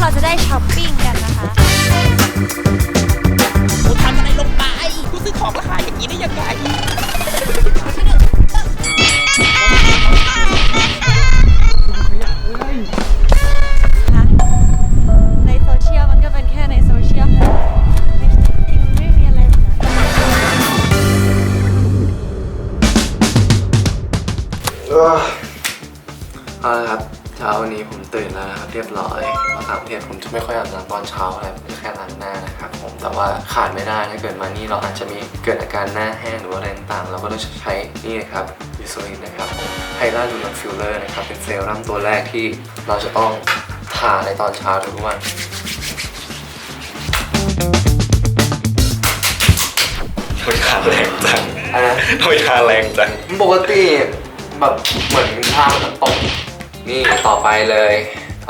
เราจะได้ช้อปปิ้งกันนะคะ กูทำอะไรลงไป กูซื้อของราคาอย่างนี้ได้ยังไงในโซเชียลมันก็เป็นแค่ในโซเชียลไม่จริงไม่มีอะไรหรอกนะเอาละครับเช้าวันนี้ผมตื่นแล้วนะครับเรียบร้อยเพราะต่างประเทศผมจะไม่ค่อยอาบน้ำตอนเช้าอะไรผมจะแค่ล้างหน้านะครับผมแต่ว่าขาดไม่ได้ถ้าเกิดมานี่เราอาจจะมีเกิดอาการหน้าแห้งหรือว่าอะไรต่างๆเราก็ต้องใช้นี่นะครับยูโซลินนะครับไฮล่าลูนฟิลเลอร์นะครับเป็นเซรั่มตัวแรกที่เราจะต้องทาในตอนเช้าทุกวันทำไมทาแรงจังอะไรนะทำไมทาแรงจังปกติแบบเหมือนข้าวมันตก นี่ต่อไปเลย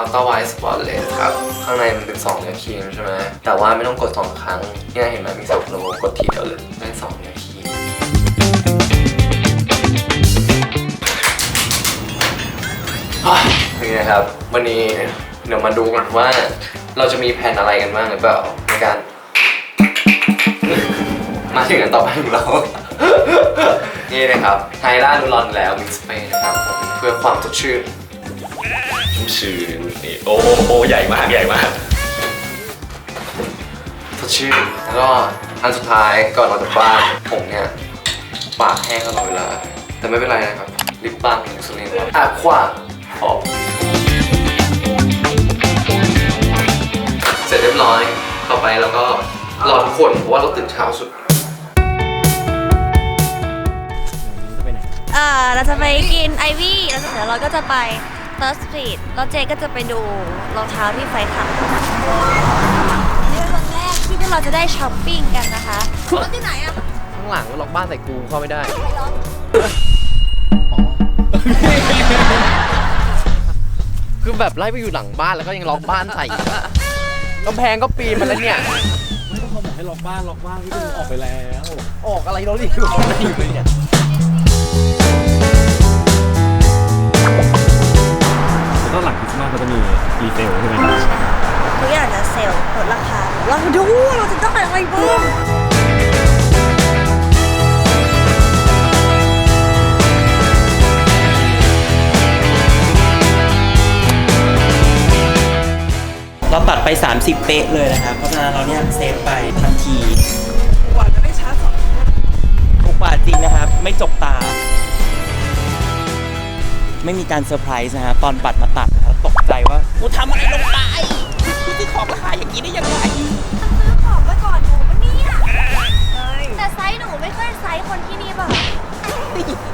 Ultra White Spotless ครับ ข้างในมันเป็น2เนื้อครีมใช่ไหมแต่ว่าไม่ต้องกด 2 ครั้งเนี่ยเห็นไหมมีสองโลกดทีเดียวเลยได้2เนื้อครีมนี่นะครับ วันนี้เดี๋ยวมาดูกันว่า เราจะมีแผนอะไรกันบ้างหรือเปล่าในการ มาถึงกันต่อไปของเรา นี่นะครับไฮล่านูรอนแล้วมิกซ์เปนะครับ เพื่อความสดชื่น ชื่อนี่โอ้โอ้โอ้ใหญ่มากใหญ่มากสดชื่นแล้วก็อันสุดท้ายก่อนเราจะบ้านผมเนี่ยปากแห้งตลอดเวลา แต่ไม่เป็นไรนะครับลิปบาล์มอินซูลินครับอะขวาออกเสร็จเรียบร้อยต่อไปเราก็รอทุกคนเพราะว่าเราตื่นเช้าสุดเอ่อเราจะไปกินไอวี่แล้วเดี๋ยวเราก็จะไป เ h ิร์สตรีทแล้วเจก็จะไปดูรองเท้าที่ไฟขับนี่เป็นวันแรกที่พวกเราจะได้ช้อปปิ้งกันนะคะรถที่ไหนอะข้างหลังล็อกบ้านใส่กูเข้าไม่ได้คือแบบไล่ไปอยู่หลังบ้านแล้วก็ยังล็อกบ้านใส่อีกอะกำแพงก็ปีนมาแล้วเนี่ยเขาบอกให้ล็อกบ้านล็อกบ้านพี่ดูออกไปแล้ว ออกอะไรเราดิอยู่ข้างในอยู่เลยเนี่ย วก็หลังคริสต์มาสก็จะมีรีเซลใช่ไหมทุกอย่างจะเซลล์ลดราคาเราดูเราจะต้องอะไรบ้างเราตัดไป 30 เป๊ะเลยนะครับ เพราะฉะนั้นเราเนี่ยเซฟไปทันที กว่าจะได้ชาร์จสองถูกกว่าจริงนะครับ ไม่จกตา ไม่มีการเซอร์ไพรส์นะครับตอนบัตรมาตัดนะครับตกใจว่ากูทำอะไรลงไปกูซื้อของราคาอย่างนี้ได้ยังไงซื้อของไว้ก่อนหนูปะเนี่ยแต่ไซส์หนูไม่ค่อยไซส์คนที่นี่ป่ะ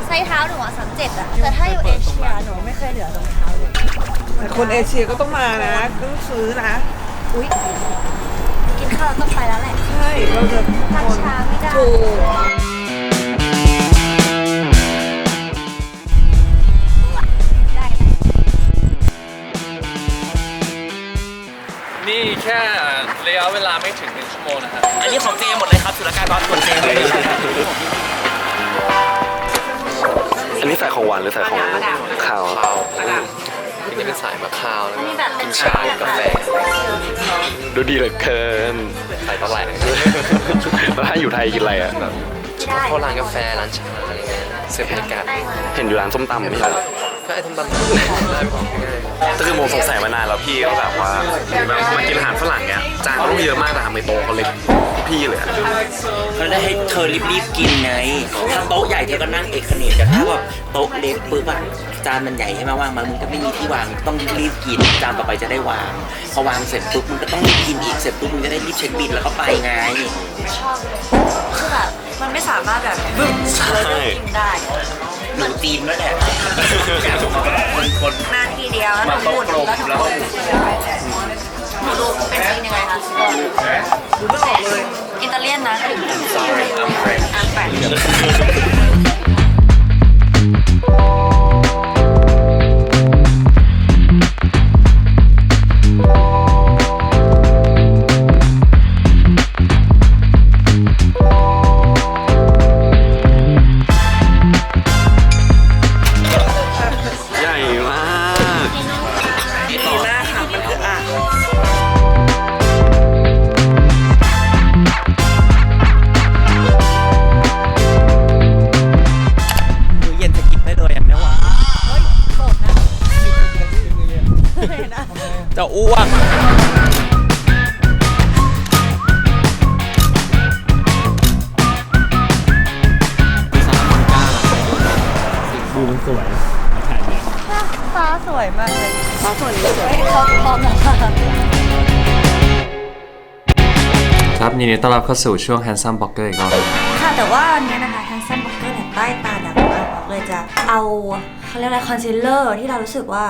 ไซส์เท้าหนูอะสามเจ็ดอะแต่ถ้าอยู่เอเชียหนูไม่เคยเหลือรองเท้าเลยแต่คนเอเชียก็ต้องมานะต้องซื้อนะอุ้ยกินข้าวเราต้องไปแล้วแหละใช่เราจะทักช้าไม่ได้ เวลาไม่ถึงหนึ่งชั่วโมงนะครับ อันนี้ของเจหมดเลยครับสุรการรอดคนเจเลยอันนี้ใส่ของหวานหรือใส่ของข้าวข้าวอันนี้เป็นสายมะข้าวแล้วอันก็นี้แบบเป็นชากาแฟดูดีเหลือเกินใส่ตะแหลงแล้วถ้าอยู่ไทยกินอะไรอะแบบได้เข้าร้านกาแฟร้านชาอะไรเงี้ยเสื้อบรรยากาศเห็นอยู่ร้านส้มตำไม่ใช่เหรอก็ไอ้ทำตำได้ของง่าย ก็คือโมสงสัยมานานแล้วพี่ก็แบบว่าแบบมากินอาหารฝรั่งเนี้ยจานเขาต้องเยอะมากแต่ทำไมโต๊ะเขาเล็กพี่เลยอะเขาได้ให้เธอรีบๆกินไง ถ้าโต๊ะใหญ่เธอก็นั่งเอกเขนกแต่ถ้าแบบโต๊ะเล็กปุ๊บอะจานมันใหญ่ใช่ไหมวางมามึงก็ไม่มีที่วางต้องรีบๆกินจานต่อไปจะได้วาง พอวางเสร็จปุ๊บมึงก็ต้องรีบกินอีกเสร็จปุ๊บมึงจะได้รีบเช็คบิลแล้วก็ไปไง ชอบเลยคือแบบมันไม่สามารถแบบบึ้มเลยกินได้ หนูจีนด้วยแหละ ลมแล้วหนูดูเป็นจีนยังไงคะดูไม่ออกเลย อิตาเลียนนะอันแปลก สวยถ่ายเนี่ยฟ้าสวยมากเลยฟ้าสวยสวยพร้อมพร้อมแล้วค่ะครับยินดีต้อนรับเข้าสู่ช่วง Handsome Blogger อีกรอบหนึ่งค่ะแต่ว่าอันเนี้ยนะคะ Handsome Blocker เนี่ยใต้ตาดำมากบอกเลยจะเอาเขาเรียกอะไรคอนซีลเลอร์ที่เรารู้สึกว่า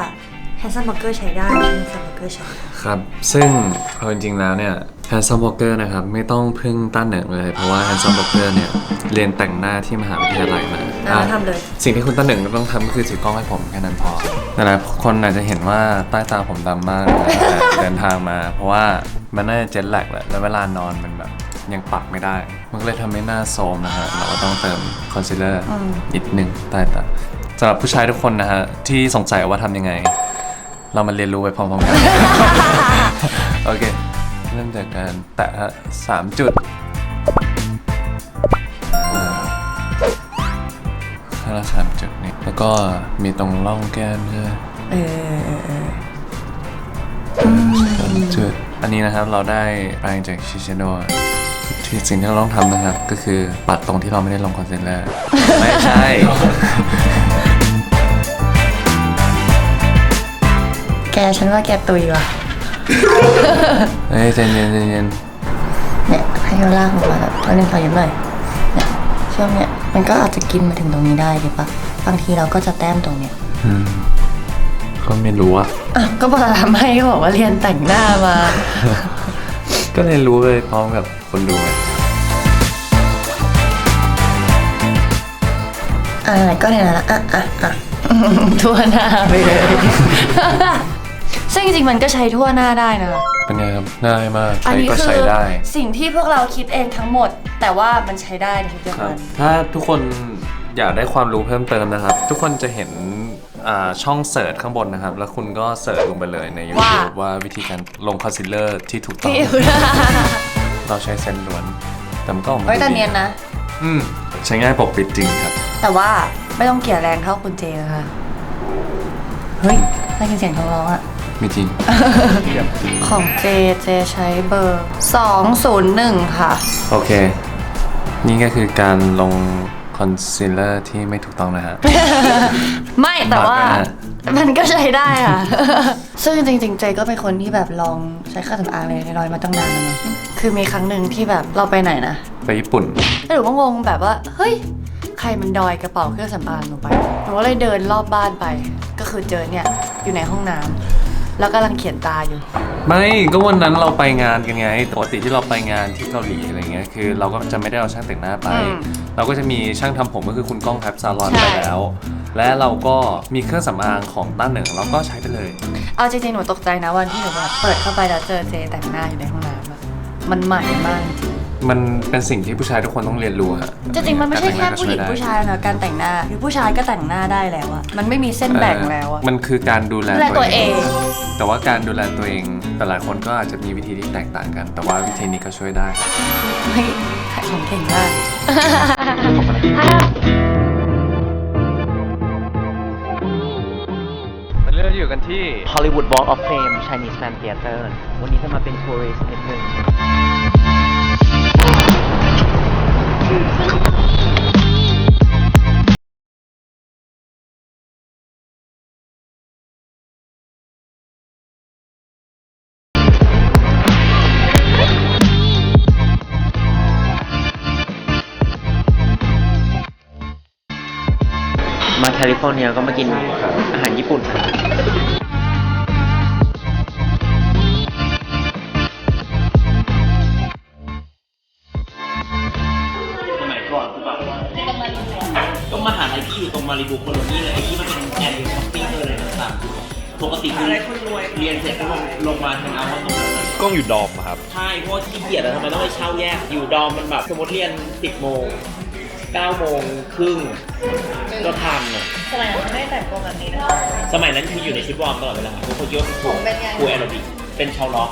Handsome Blocker ใช้ได้ Handsome Blocker ใช้ได้ครับ ซึ่งเอาจริงๆแล้วเนี่ย Handsome Blogger นะครับ ไม่ต้องพึ่งต้านเหนิงเลย เพราะว่า Handsome Blogger เนี่ย เรียนแต่งหน้าที่มหาวิทยาลัยมาอ่าทำเลย สิ่งที่คุณต้านเหนิงต้องทำก็คือถือกล้องให้ผมแค่นั้นพอแต่หลายคนอาจจะเห็นว่าใต้ตาผมดำมากนะแต่เดินทางมา เพราะว่ามันน่าจะเจ็ตแลกแหละแล้วเวลานอนมันแบบยังปักไม่ได้ มันก็เลยทำให้หน้าโทรมนะฮะเราก็ต้องเติมคอนซีลเลอร์นิดหนึ่งใต้ตาสำหรับผู้ชายทุกคนนะฮะที่สงสัยว่าทำยังไง เรามาเรียนรู้ไปพร้อมๆกัน โอเค เริ่มจากการแตะฮะสามจุดอ่าข้างละสามจุดนี่แล้วก็มีตรงร่องแก้มใช่ไหมเออเออเออสามจุดอันนี้นะครับเราได้แปรงจากชิชโนที่สิ่งที่เราต้องทำนะครับ ก็คือปัดตรงที่เราไม่ได้ลงคอนเซนเลอร์ไม่ใช่แกฉันว่าแกตุยว่ะ เฮ้ยใจเย็นใจเย็นเนี่ยให้เราลากออกมาแบบเอาหนึ่งขอยิ้มหน่อยเนี่ยช่วงเนี้ยมันก็อาจจะกินมาถึงตรงนี้ได้ถูกปะบางทีเราก็จะแต้มตรงเนี้ยอืมก็ไม่รู้อะอะก็บอกทำให้ก็บอกว่าเรียนแต่งหน้ามา ก็เลยรู้เลยพร้อมกับคนดูไงอ่าก็เนี่ยนะอะอะอะทั่วหน้าไปเลย ซึ่งจริงๆมันก็ใช้ทั่วหน้าได้นะเป็นไงครับง่ายมากอัใคนรนี้ก็คืใช้อได้ สิ่งที่พวกเราคิดเองทั้งหมด แต่ว่ามันใช้ได้ในทุกเดือนครับ วัน ถ้าทุกคนอยากได้ความรู้เพิ่มเติมนะครับ ทุกคนจะเห็นอ่าช่องเสิร์ชข้างบนนะครับ แล้วคุณก็เสิร์ชลงไปเลยใน YouTube ว่าวิธีการลงคอนซีลเลอร์ที่ถูกต้อง พี่เราใช้เส้นล้วน แต่มันก็ออกมาไว้ดูแต่ดีเนียนนะ อืมใช้ง่ายปกปิดจริงครับ แต่ว่าไม่ต้องเกลี่ยแรงเท่าคุณเจนะคะเฮ้ยได้ยินเสียงท้องร้องอะ มีจริง ของเจเจใช้เบอร์ 201 ค่ะ โอเค นี่ก็คือการลงคอนซีลเลอร์ที่ไม่ถูกต้องนะฮะ ไม่แต่ว่า บาปนะมันก็ใช้ได้ค่ะ ซึ่งจริงๆ เจก็เป็นคนที่แบบลองใช้เครื่องสำอางเลยลอยๆมาตั้งนานแล้วเนอะคือมีครั้งหนึ่งที่แบบเราไปไหนนะไปญี่ปุ่น แล้วหนูก็งงแบบว่า เฮ้ย ใครมันดอยกระเป๋าเครื่องสำอางลงไปหนูก็เลยเดินรอบบ้านไป ก็คือเจอเนี่ยอยู่ในห้องน้ำ แล้วกำลังเขียนตาอยู่ ไม่ก็วันนั้นเราไปงานกันไงปกติที่เราไปงานที่เกาหลีอะไรเงี้ยคือเราก็จะไม่ได้เอาช่างแต่งหน้าไป อืมเราก็จะมีช่างทำผมก็คือคุณก้องแคปซาลอนใช่ ไปแล้ว และเราก็มีเครื่องสำอางของด้านหนึ่งเราก็ใช้ไปเลย เอาจริงๆหนูตกใจนะวันที่หนูแบบเปิดเข้าไปแล้วเจอเจแต่งหน้าอยู่ในห้องน้ำอะมันใหม่มากจริง มันเป็นสิ่งที่ผู้ชายทุกคนต้องเรียนรู้ฮะจริงๆมันไม่ใช่แค่การแต่ผู้หญิงน้ก็ผู้วยได้ชายนะการแต่งหน้าคือผู้ชายก็แต่งหน้าได้แล้วอะมันไม่มีเส้นแบ่งแล้วอะมันคือการดูแลดูแลตัวเอง แต่ว่าการดูแลตัวเองแต่หลายคนก็อาจจะมีวิธีที่แตกต่างกัน แต่ว่าวิธีนี้ก็ช่วยได้เฮ้ยขายของเก่งมากวันนี้เราอยู่กันที่ Hollywood Walk of Fame Chinese Fan Theater วันนี้จะมาเป็นทัวริสต์นิดนึง มาแคลิฟอร์เนียก็มากินอาหารญี่ปุ่น รงมาริบูโคโลนี่เลยไอ้ที่มันเป็นแอร์ช้อปปิ้งเลยต่างๆปกติคือเรียนเสร็จก็ลงลงมาทำเอาว่าตรงนั้นเลยกล้องอยู่ดอมอะครับ ใช่เพราะว่าขี้เกียจอะทำไมต้องไปเช่าแยก อยู่ดอมมันแบบสมมติเรียน 10 โมง 9 โมงครึ่งก็ทันอะสมัยนั้นไม่แต่งตัวแบบนี้นะสมัยนั้นคืออยู่ในชุดวอร์มตลอดเวลาทุกคนคิดว่าเป็นครูผมเป็นไง ครูแอโรบิก เป็นชาวล็อก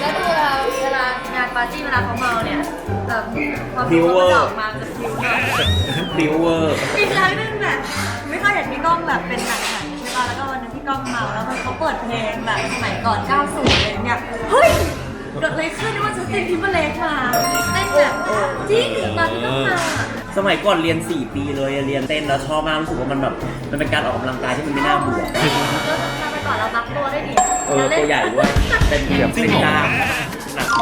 แล้วดูเวลาเวลางานปาร์ตี้เวลาเขาเมาเนี่ยแบบความพริ้วเวอร์ออกมาจะพริ้วหน่อยพริ้วเวอร์มีครั้งหนึงแบบไม่ค่อยเห็นพี่ก้องแบบเป็นหนักๆใช่ป่ะแล้วก็วันนึงพี่ก้องเมาแล้วมันเขาเปิดเพลงแบบสมัยก่อน 90อะไรอย่างเงี้ยเฮ้ยเกิดอะไรขึ้นว่าจะเต้นทิมเบอร์เลกมาเต้นแบบจริงตอนที่ต้องมาสมัยก่อนเรียน 4 ปีเลยเรียนเต้นแล้วชอบมากรู้สึกว่ามันแบบมันเป็นการออกกำลังกายที่มันไม่น่าเบื่อ ก็ทำไปก่อนเรานับตัวได้ดิ เออตัวใหญ่ด้วยเป็นแบบเป็นกล้ามหนักส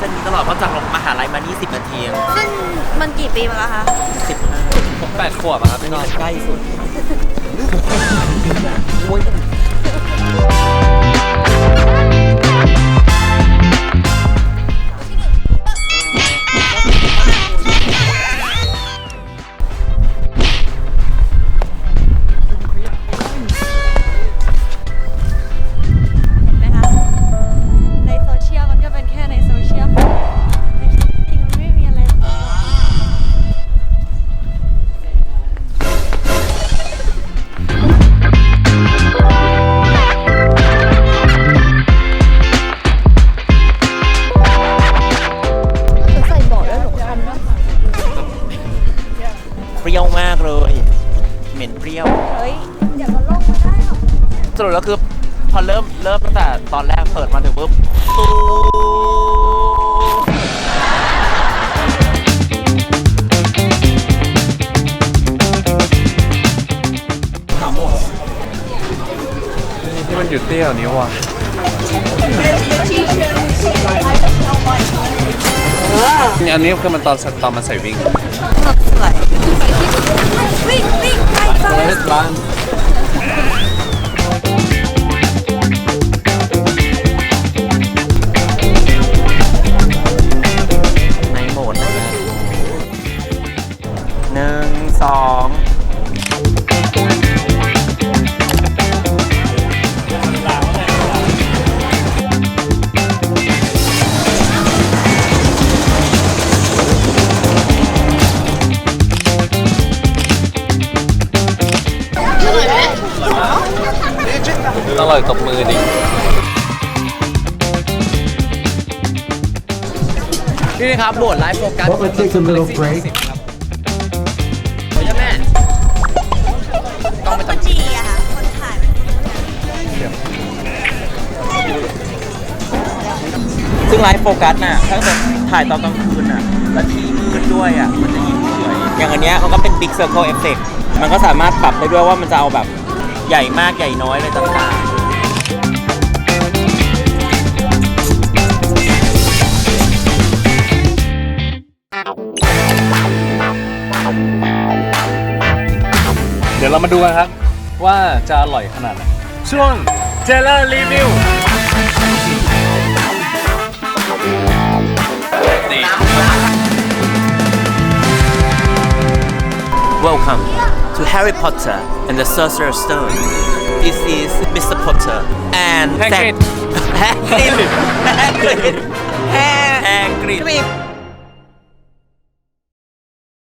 เส้นนี้ตลอดเพราะจากมหาลัยมานี่10นาทีเองซึ่งมันกี่ปีมาแล้วคะสิบห้าผมแปดขวบอะครับพี่น้อง ใกล้สุด โอ้ย เปรี้ยวมากเลย เหม็นเปรี้ยว เฮ้ยเดี๋ยวมันลงไม่ได้หรอกสรุปแล้วคือพอเริ่มเริ่มตั้งแต่ตอนแรกเปิดมาถึงปุ๊บตูที่มันหยุดเตี้ยวนี้ว่ะ อันนี้คือมันตอนตอนมันใส่วิ่งสวยวิ่งวิ่งไป ร่อยตบมือดินี่นะครับโหมดไลฟ์โฟกัส Well, let's take a little break. โอ้ยแม่ต้องไปคนทำดีอะค่ะ คนถ่ายซึ่งไลฟ์โฟกัสน่ะถ้าเกิดถ่ายตอนกลางคืนน่ะแล้วที่มืดด้วยอะมันจะยิ่งสวยอย่างอันเนี้ยมันก็เป็น Big Circle Effect มันก็สามารถปรับได้ด้วยว่ามันจะเอาแบบใหญ่มากใหญ่น้อยอะไรต่างๆ เดี๋ยวเรามาดูกันครับ ว่าจะอร่อยขนาดไหนช่วงเจลเลอร์รีวิว Welcome to Harry Potter and the Sorcerer's Stone. This is Mr. Potter and Hagrid. Hagrid. Hagrid. Hagrid.